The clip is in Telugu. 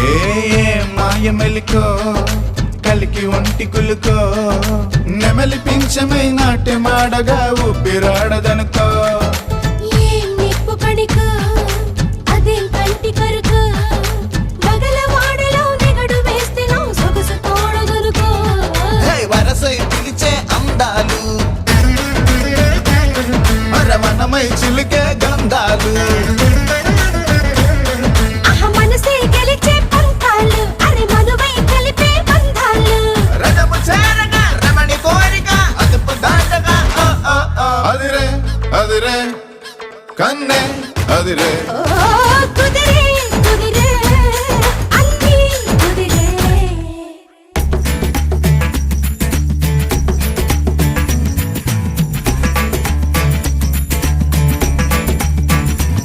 ఏ మాయ మెలుకో కలికి ఒంటి కులుకో నెమలి పించమై నాట్యమాడగా ఊపిరాడదనుకో. అందాలు రమణమై చిలికే గంధాలు. കന്നെ അതിരെ. കുതിരേ.